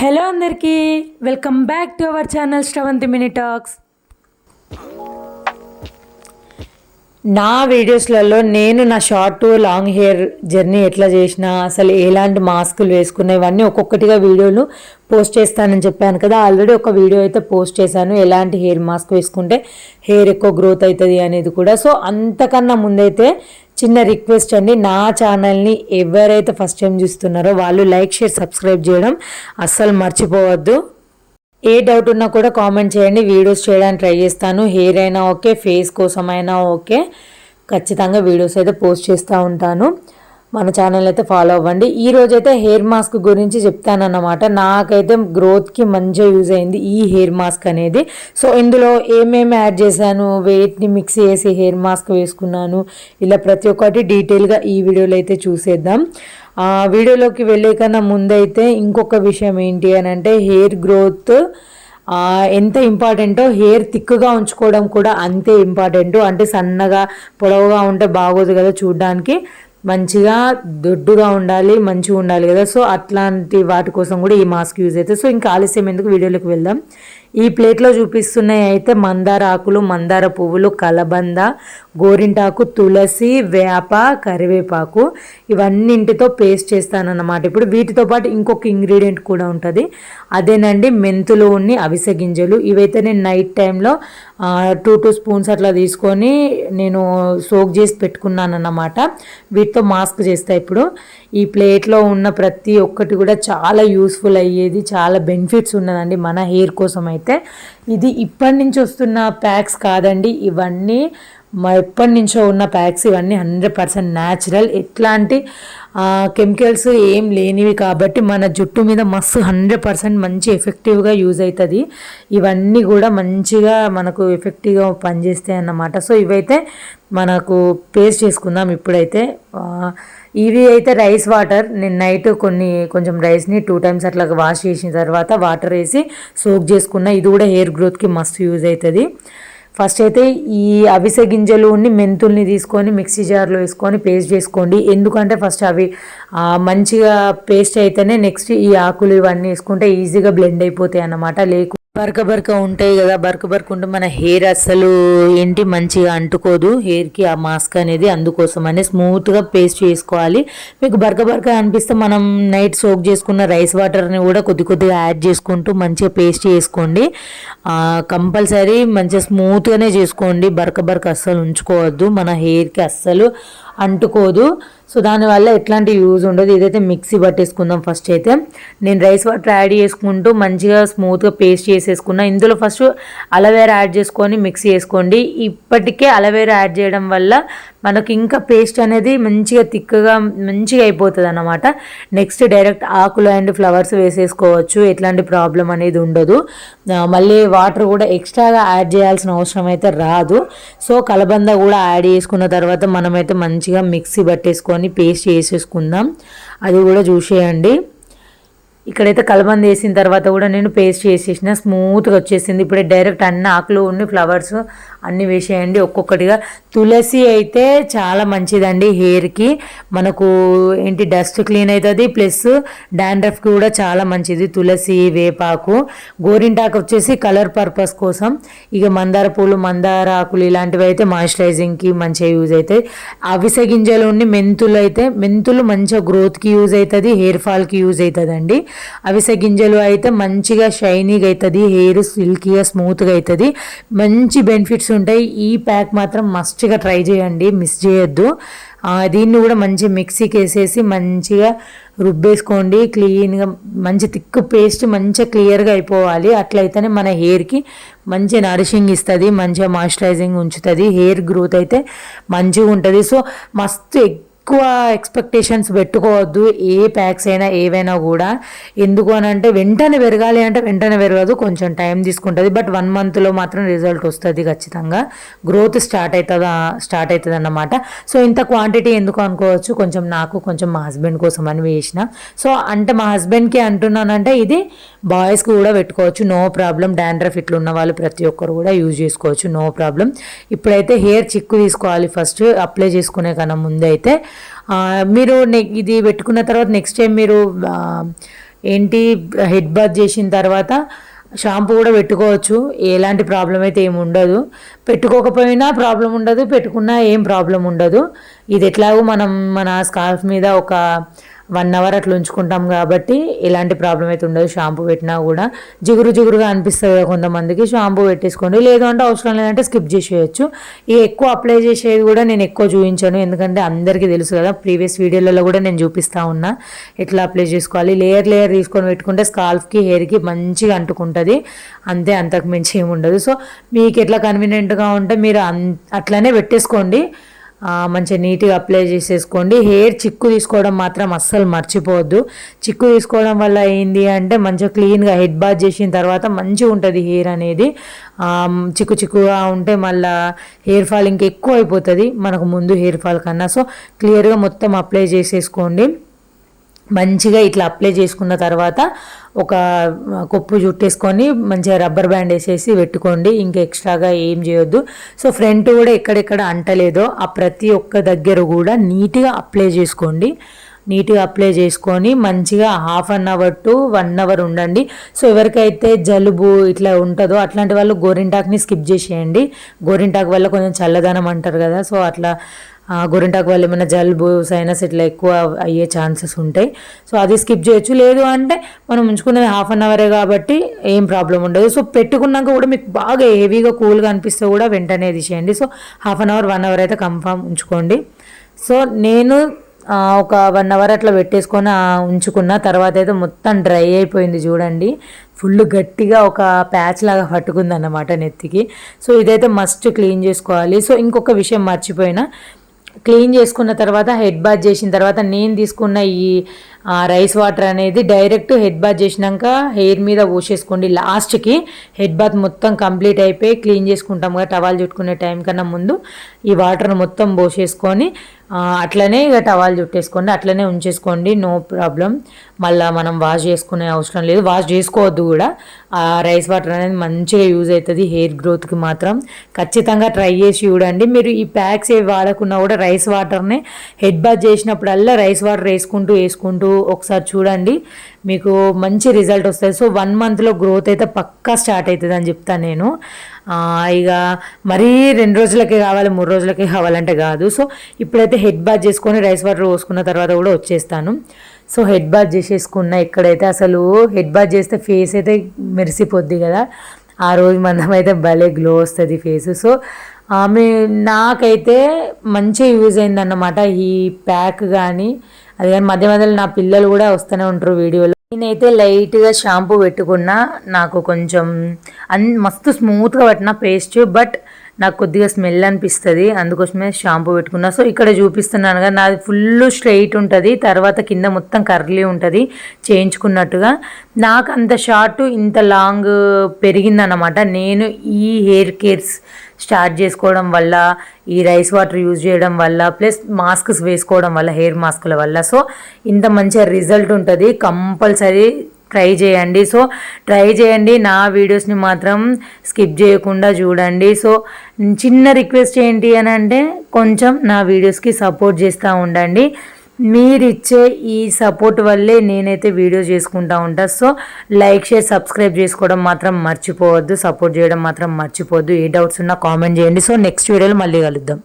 Hello అందరికీ welcome back to our channel Sravanthi mini talks. నా వీడియోస్లలో నేను నా షార్ట్ లాంగ్ హెయిర్ జర్నీ ఎట్లా చేసినా అసలు ఎలాంటి మాస్కులు వేసుకున్నా ఇవన్నీ ఒక్కొక్కటిగా వీడియోలు పోస్ట్ చేస్తానని చెప్పాను కదా. ఆల్రెడీ ఒక వీడియో అయితే పోస్ట్ చేశాను ఎలాంటి హెయిర్ మాస్క్ వేసుకుంటే హెయిర్ ఎక్కువ గ్రోత్ అవుతుంది అనేది కూడా. సో అంతకన్నా ముందైతే చిన్న రిక్వెస్ట్ అండి. నా ఛానల్ని ఎవరైతే ఫస్ట్ టైం చూస్తున్నారో వాళ్ళు లైక్ షేర్ సబ్స్క్రైబ్ చేయడం అస్సలు మర్చిపోవద్దు. ఏ డౌట్ ఉన్నా కూడా కామెంట్ చేయండి. వీడియోస్ చేయడానికి ట్రై చేస్తాను. హెయిర్ అయినా ఓకే ఫేస్ కోసమైనా ఓకే. ఖచ్చితంగా వీడియోస్ అయితే పోస్ట్ చేస్తూ ఉంటాను. మన ఛానల్ అయితే ఫాలో అవ్వండి. ఈ హెయిర్ మాస్క్ గురించి చెప్తానన్నమాట. నాకైతే గ్రోత్కి మంచిగా యూజ్ అయింది ఈ హెయిర్ మాస్క్ అనేది. సో ఇందులో ఏమేమి యాడ్ చేశాను వెయిట్ని మిక్స్ చేసి హెయిర్ మాస్క్ వేసుకున్నాను. ఇలా ప్రతి ఒక్కటి డీటెయిల్గా ఈ వీడియోలో అయితే చూసేద్దాం. వీడియోలోకి వెళ్ళే కన్నా ముందైతే ఇంకొక విషయం ఏంటి అని అంటే హెయిర్ గ్రోత్ ఎంత ఇంపార్టెంటో హెయిర్ థిక్గా ఉంచుకోవడం కూడా అంతే ఇంపార్టెంట్ అంటే సన్నగా పొడవుగా ఉంటే బాగోదు కదా చూడడానికి. మంచిగా దొడ్డుగా ఉండాలి మంచిగా ఉండాలి కదా. సో అట్లాంటి వాటి కోసం కూడా ఈ మాస్క్ యూజ్ అవుతుంది సో ఇంకా ఆలస్యం ఎందుకు? వీడియోలోకి వెళ్దాం. ఈ ప్లేట్లో చూపిస్తున్నాయి అయితే మందార ఆకులు మందార పువ్వులు కలబంద గోరింటాకు తులసి వేప కరివేపాకు ఇవన్నింటితో పేస్ట్ చేస్తానన్నమాట. ఇప్పుడు వీటితో పాటు ఇంకొక ఇంగ్రీడియంట్ కూడా ఉంటుంది. అదేనండి మెంతులు ఉన్ని అవిసె గింజలు. ఇవైతే నేను నైట్ టైంలో టూ టూ స్పూన్స్ అట్లా తీసుకొని నేను సోక్ చేసి పెట్టుకున్నాను అన్నమాట వీటితో మాస్క్ చేస్తా ఇప్పుడు. ఈ ప్లేట్లో ఉన్న ప్రతి ఒక్కటి కూడా చాలా యూస్ఫుల్ అయ్యేది చాలా బెనిఫిట్స్ ఉన్నదండి మన హెయిర్ కోసం అయితే అయితే ఇది ఇప్పటి నుంచి వస్తున్న ప్యాక్స్ కాదండి. ఇవన్నీ మా ఎప్పటి నుంచో ఉన్న ప్యాక్స్ ఇవన్నీ హండ్రెడ్ పర్సెంట్ న్యాచురల్. ఎట్లాంటి కెమికల్స్ ఏం లేనివి కాబట్టి మన జుట్టు మీద మస్తు హండ్రెడ్ పర్సెంట్ మంచి ఎఫెక్టివ్గా యూజ్ అవుతుంది ఇవన్నీ కూడా మంచిగా మనకు ఎఫెక్టివ్గా పనిచేస్తాయి అన్నమాట. సో ఇవైతే మనకు పేస్ట్ చేసుకుందాం ఇప్పుడైతే. ఇవి అయితే రైస్ వాటర్. నేను నైట్ కొన్ని కొంచెం రైస్ని టూ టైమ్స్ అట్లా వాష్ చేసిన తర్వాత వాటర్ వేసి సోక్ చేసుకున్న. ఇది కూడా హెయిర్ గ్రోత్కి మస్తు యూజ్ అవుతుంది ఫస్ట్ అయితే ఈ అవిసె గింజలు మెంతుల్ని తీసుకొని మిక్సీ జార్లో వేసుకొని పేస్ట్ చేసుకోండి. ఎందుకంటే ఫస్ట్ అవి మంచిగా పేస్ట్ అయితేనే నెక్స్ట్ ఈ ఆకులు ఇవన్నీ వేసుకుంటే ఈజీగా బ్లెండ్ అయిపోతాయి అన్నమాట. లేకు బరక బరక ఉంటాయి కదా బరక బరక ఉంటే మన హెయిర్ అస్సలు ఏంటి మంచిగా అంటుకోదు. హెయిర్కి ఆ మాస్క్ అనేది అందుకోసం అని స్మూత్గా పేస్ట్ చేసుకోవాలి. మీకు బరక బరక అనిపిస్తే మనం నైట్ సోక్ చేసుకున్న రైస్ వాటర్ని కూడా కొద్ది కొద్దిగా యాడ్ చేసుకుంటూ మంచిగా పేస్ట్ చేసుకోండి. కంపల్సరీ మంచిగా స్మూత్గానే చేసుకోండి. బరక బరక అస్సలు ఉంచుకోవద్దు. మన హెయిర్కి అస్సలు అంటుకోదు. సో దానివల్ల ఎట్లాంటి యూజ్ ఉండదు. ఇదైతే మిక్సీ పట్టేసుకుందాం ఫస్ట్ అయితే. నేను రైస్ వాటర్ యాడ్ చేసుకుంటూ మంచిగా స్మూత్గా పేస్ట్ చేసేసుకున్నా. ఇందులో ఫస్ట్ అలవేరా యాడ్ చేసుకొని మిక్సీ చేసుకోండి. ఇప్పటికే అలవేరా యాడ్ చేయడం వల్ల మనకు ఇంకా పేస్ట్ అనేది మంచిగా థిక్గా మంచిగా అయిపోతుంది అన్నమాట నెక్స్ట్ డైరెక్ట్ ఆకులు అండ్ ఫ్లవర్స్ వేసేసుకోవచ్చు. ఎట్లాంటి ప్రాబ్లం అనేది ఉండదు. మళ్ళీ వాటర్ కూడా ఎక్స్ట్రాగా యాడ్ చేయాల్సిన అవసరం అయితే రాదు. సో కలబంద కూడా యాడ్ చేసుకున్న తర్వాత మనమైతే మంచి మంచిగా మిక్సీ పట్టేసుకొని పేస్ట్ చేసేసుకుందాం. అది కూడా చూసేయండి. ఇక్కడైతే కలబంద వేసిన తర్వాత కూడా నేను పేస్ట్ చేసేసిన స్మూత్గా వచ్చేసింది. ఇప్పుడే డైరెక్ట్ అన్ని ఆకులు ఉన్ని ఫ్లవర్స్ అన్ని వేసేయండి ఒక్కొక్కటిగా. తులసి అయితే చాలా మంచిదండి హెయిర్కి. మనకు ఏంటి డస్ట్ క్లీన్ అవుతుంది ప్లస్ డాండ్రఫ్కి కూడా చాలా మంచిది తులసి వేపాకు. గోరింటాకు వచ్చేసి కలర్ పర్పస్ కోసం. ఇక మందార పూలు మందార ఆకులు ఇలాంటివి అయితే మాయిశ్చరైజింగ్కి మంచిగా యూజ్ అవుతాయి అవిసె గింజలు ఉండి మెంతులు అయితే మెంతులు మంచిగా గ్రోత్కి యూజ్ అవుతుంది హెయిర్ ఫాల్కి యూజ్ అవుతుందండి అండి అవిసె గింజలు అయితే మంచిగా షైనీగా అవుతుంది హెయిర్ సిల్కీగా స్మూత్గా అవుతుంది మంచి బెనిఫిట్స్ ఉంటాయి. ఈ ప్యాక్ మాత్రం మస్ట్గా ట్రై చేయండి. మిస్ చేయొద్దు. దీన్ని కూడా మంచి మిక్సీకి వేసేసి మంచిగా రుబ్బేసుకోండి. క్లీన్గా మంచి థిక్ పేస్ట్ మంచిగా క్లియర్గా అయిపోవాలి. అట్లయితేనే మన హెయిర్కి మంచి నరిషింగ్ ఇస్తుంది మంచిగా మాయిశ్చరైజింగ్ ఉంచుతుంది. హెయిర్ గ్రోత్ అయితే మంచిగా ఉంటుంది. సో మస్తు ఎక్కువ ఎక్స్పెక్టేషన్స్ పెట్టుకోవద్దు. ఏ ప్యాక్స్ అయినా ఏవైనా కూడా. ఎందుకు అని అంటే వెంటనే పెరగాలి అంటే వెంటనే పెరగదు. కొంచెం టైం తీసుకుంటుంది. బట్ వన్ మంత్లో మాత్రం రిజల్ట్ వస్తుంది ఖచ్చితంగా. గ్రోత్ స్టార్ట్ అవుతుందా స్టార్ట్ అవుతుంది అన్నమాట సో ఇంత క్వాంటిటీ ఎందుకు అనుకోవచ్చు? కొంచెం నాకు కొంచెం మా హస్బెండ్ కోసం అని వేసిన. సో అంటే మా హస్బెండ్కి అంటున్నానంటే ఇది బాయ్స్కి కూడా పెట్టుకోవచ్చు. నో ప్రాబ్లం డాండ్రఫ్ ఇట్లా ఉన్న వాళ్ళు ప్రతి ఒక్కరు కూడా యూజ్ చేసుకోవచ్చు. నో ప్రాబ్లం ఇప్పుడైతే హెయిర్ చిక్కు తీసుకోవాలి ఫస్ట్ అప్లై చేసుకునే కన్నా ముందైతే. మీరు ఇది పెట్టుకున్న తర్వాత నెక్స్ట్ టైం మీరు ఏంటి హెడ్ బాత్ చేసిన తర్వాత షాంపూ కూడా పెట్టుకోవచ్చు. ఎలాంటి ప్రాబ్లం అయితే ఏమి ఉండదు. పెట్టుకోకపోయినా ప్రాబ్లం ఉండదు. పెట్టుకున్నా ఏం ప్రాబ్లం ఉండదు. ఇది ఎట్లాగో మనం మన స్కార్ఫ్ మీద ఒక వన్ అవర్ అట్లా ఉంచుకుంటాం కాబట్టి ఎలాంటి ప్రాబ్లం అయితే ఉండదు. షాంపూ పెట్టినా కూడా జిగురు జిగురుగా అనిపిస్తుంది కదా కొంతమందికి. షాంపూ పెట్టేసుకోండి. లేదు అంటే అవసరం లేదంటే స్కిప్ చేసేయచ్చు. ఈ ఎక్కువ అప్లై చేసేది కూడా నేను ఎక్కువ చూపించాను. ఎందుకంటే అందరికీ తెలుసు కదా ప్రీవియస్ వీడియోలలో కూడా నేను చూపిస్తూ ఉన్నా. ఎట్లా అప్లై చేసుకోవాలి? లేయర్ లేయర్ తీసుకొని పెట్టుకుంటే స్కాల్ఫ్కి హెయిర్కి మంచిగా అంటుకుంటుంది. అంతే అంతకు మించి ఏమి ఉండదు సో మీకు ఎట్లా కన్వీనియంట్గా ఉంటే మీరు అట్లనే పెట్టేసుకోండి. మంచిగా నీట్గా అప్లై చేసేసుకోండి. హెయిర్ చిక్కు తీసుకోవడం మాత్రం అస్సలు మర్చిపోవద్దు. చిక్కు తీసుకోవడం వల్ల ఏంది అంటే మంచిగా క్లీన్గా హెడ్ బాత్ చేసిన తర్వాత మంచిగా ఉంటుంది హెయిర్ అనేది. చిక్కు చిక్కుగా ఉంటే మళ్ళీ హెయిర్ ఫాల్ ఇంకా ఎక్కువ అయిపోతుంది మనకు ముందు హెయిర్ ఫాల్ కన్నా. సో క్లియర్గా మొత్తం అప్లై చేసేసుకోండి. మంచిగా ఇట్లా అప్లై చేసుకున్న తర్వాత ఒక కొప్పు చుట్టేసుకొని మంచిగా రబ్బర్ బ్యాండ్ వేసేసి పెట్టుకోండి. ఇంకా ఎక్స్ట్రాగా ఏం చేయొద్దు. సో ఫ్రంట్ కూడా ఎక్కడెక్కడ అంటలేదో ఆ ప్రతి ఒక్క దగ్గర కూడా నీట్గా అప్లై చేసుకోండి. నీట్గా అప్లై చేసుకొని మంచిగా half an hour to one hour ఉండండి. సో ఎవరికైతే జలుబు ఇట్లా ఉంటుందో అట్లాంటి వాళ్ళు గోరింటాక్ని స్కిప్ చేసేయండి. గోరింటాక్ వల్ల కొంచెం చల్లదనం అంటారు కదా సో అట్లా గోరింటాకు వల్ల ఏమైనా జలుబు సైనస్ ఇట్లా ఎక్కువ అయ్యే ఛాన్సెస్ ఉంటాయి. సో అది స్కిప్ చేయొచ్చు. లేదు అంటే మనం ఉంచుకున్నది హాఫ్ అన్ అవరే కాబట్టి ఏం ప్రాబ్లం ఉండదు. సో పెట్టుకున్నాక కూడా మీకు బాగా హెవీగా కూల్గా అనిపిస్తే కూడా వెంటనే తీసేయండి so half an hour one hour అయితే కన్ఫామ్ ఉంచుకోండి. సో నేను ఒక వన్ అవర్ అట్లా పెట్టేసుకొని ఉంచుకున్న తర్వాత అయితే మొత్తం డ్రై అయిపోయింది చూడండి. ఫుల్ గట్టిగా ఒక ప్యాచ్ లాగా పట్టుకుంది అన్నమాట నెత్తికి. సో ఇదైతే మస్ట్ క్లీన్ చేసుకోవాలి. సో ఇంకొక విషయం మర్చిపోయినా క్లీన్ చేసుకున్న తర్వాత హెడ్ బాత్ చేసిన తర్వాత నేను తీసుకున్న ఈ రైస్ వాటర్ అనేది డైరెక్ట్ హెడ్ బాత్ చేసినాక హెయిర్ మీద పోసేసుకోండి. లాస్ట్కి హెడ్ బాత్ మొత్తం కంప్లీట్ అయిపోయి క్లీన్ చేసుకుంటాం కదా టవాల్ చుట్టుకునే టైం కన్నా ముందు ఈ వాటర్ను మొత్తం పోసేసుకొని అట్లనే ఇక టవాల్ చుట్టేసుకోండి అట్లనే ఉంచేసుకోండి నో ప్రాబ్లం మళ్ళీ మనం వాష్ చేసుకునే అవసరం లేదు. వాష్ చేసుకోవద్దు కూడా. ఆ రైస్ వాటర్ అనేది మంచిగా యూజ్ అవుతుంది హెయిర్ గ్రోత్కి మాత్రం. ఖచ్చితంగా ట్రై చేసి చూడండి. మీరు ఈ ప్యాక్స్ ఏవి వాడకున్నా కూడా రైస్ వాటర్ని హెడ్ బాత్ చేసినప్పుడల్లా రైస్ వాటర్ వేసుకుంటూ వేసుకుంటూ ఒకసారి చూడండి. మీకు మంచి రిజల్ట్ వస్తుంది సో వన్ మంత్లో గ్రోత్ అయితే పక్కా స్టార్ట్ అవుతుంది అని చెప్తాను నేను ఇక మరీ రెండు రోజులకే కావాలి మూడు రోజులకే కావాలంటే కాదు. సో ఇప్పుడైతే హెడ్ బాత్ చేసుకొని రైస్ వాటర్ పోసుకున్న తర్వాత కూడా వచ్చేస్తాను. సో హెడ్ బాత్ చేసేసుకున్న ఇక్కడైతే అసలు హెడ్ బాత్ చేస్తే ఫేస్ అయితే మెరిసిపోద్ది కదా. ఆ రోజు మనం అయితే భలే గ్లో వస్తుంది ఫేస్ సో ఆమె నాకైతే మంచి యూజ్ అయిందన్నమాట ఈ ప్యాక్ కానీ అది కానీ మధ్య మధ్యలో నా పిల్లలు కూడా వస్తూనే ఉంటారు వీడియోలో. నేనైతే లైట్గా షాంపూ పెట్టుకున్నా నాకు కొంచెం అన్ మస్తు స్మూత్గా పట్టిన పేస్ట్ బట్ నాకు కొద్దిగా స్మెల్ అనిపిస్తుంది. అందుకోసమే షాంపూ పెట్టుకున్నా. సో ఇక్కడ చూపిస్తున్నాను కదా నాది ఫుల్ స్ట్రైట్ ఉంటుంది. తర్వాత కింద మొత్తం కర్లీ ఉంటుంది. చేయించుకున్నట్టుగా. నాకు అంత షార్ట్ ఇంత లాంగ్ పెరిగిందన్నమాట. నేను ఈ హెయిర్ కేర్స్ స్టార్ట్ చేసుకోవడం వల్ల ఈ రైస్ వాటర్ యూజ్ చేయడం వల్ల ప్లస్ మాస్క్స్ వేసుకోవడం వల్ల హెయిర్ మాస్కుల వల్ల. సో ఇంత మంచిగా రిజల్ట్ ఉంటుంది. కంపల్సరీ ట్రై చేయండి. సో ట్రై చేయండి. నా వీడియోస్ని మాత్రం స్కిప్ చేయకుండా చూడండి. సో చిన్న రిక్వెస్ట్ ఏంటి అని అంటే కొంచెం నా వీడియోస్కి సపోర్ట్ చేస్తూ ఉండండి. మీరిచ్చే ఈ సపోర్ట్ వల్లే నేనైతే వీడియో చేసుకుంటా ఉంటా. సో లైక్ షేర్ సబ్స్క్రైబ్ చేసుకోవడం మాత్రం మర్చిపోవద్దు. సపోర్ట్ చేయడం మాత్రం మర్చిపోవద్దు. ఏ డౌట్స్ ఉన్నా కామెంట్ చేయండి. సో నెక్స్ట్ వీడియోలో మళ్ళీ కలుద్దాం.